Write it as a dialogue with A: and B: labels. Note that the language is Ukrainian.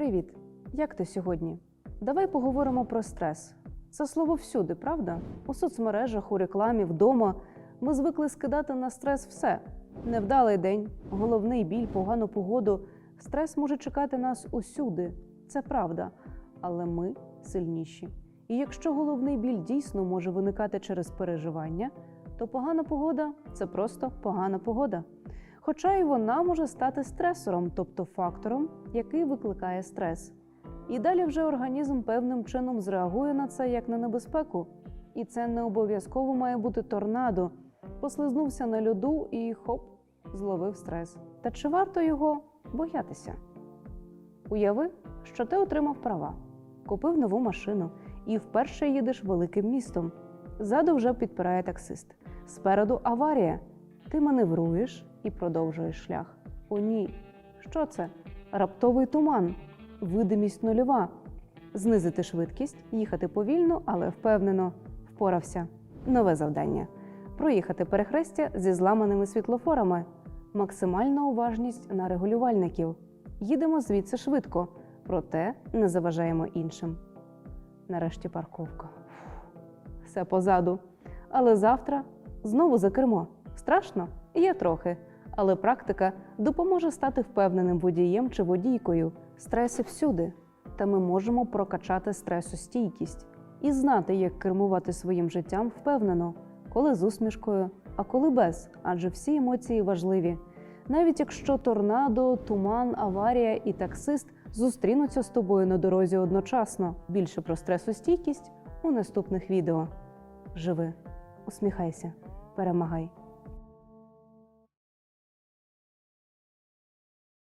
A: Привіт! Як ти сьогодні? Давай поговоримо про стрес. Це слово всюди, правда? У соцмережах, у рекламі, вдома. Ми звикли скидати на стрес все: невдалий день, головний біль, погану погоду. Стрес може чекати нас усюди. Це правда. Але ми сильніші. І якщо головний біль дійсно може виникати через переживання, то погана погода це просто погана погода. Хоча й вона може стати стресором, тобто фактором, який викликає стрес. І далі вже організм певним чином зреагує на це як на небезпеку. І це не обов'язково має бути торнадо. Послизнувся на льоду і хоп, зловив стрес. Та чи варто його боятися? Уяви, що ти отримав права, купив нову машину і вперше їдеш великим містом. Ззаду вже підпирає таксист. Спереду аварія. Ти маневруєш і продовжуєш шлях. О, ні. Що це? Раптовий туман, видимість нульова. Знизити швидкість, їхати повільно, але впевнено. Впорався. Нове завдання: проїхати перехрестя зі зламаними світлофорами, максимальна уважність на регулювальників. Їдемо звідси швидко, проте не заважаємо іншим. Нарешті парковка. Все позаду. Але завтра знову за кермо. Страшно? Є трохи. Але практика допоможе стати впевненим водієм чи водійкою. Стреси всюди. Та ми можемо прокачати стресостійкість і знати, як кермувати своїм життям впевнено, коли з усмішкою, а коли без, адже всі емоції важливі. Навіть якщо торнадо, туман, аварія і таксист зустрінуться з тобою на дорозі одночасно. Більше про стресостійкість у наступних відео. Живи, усміхайся, перемагай.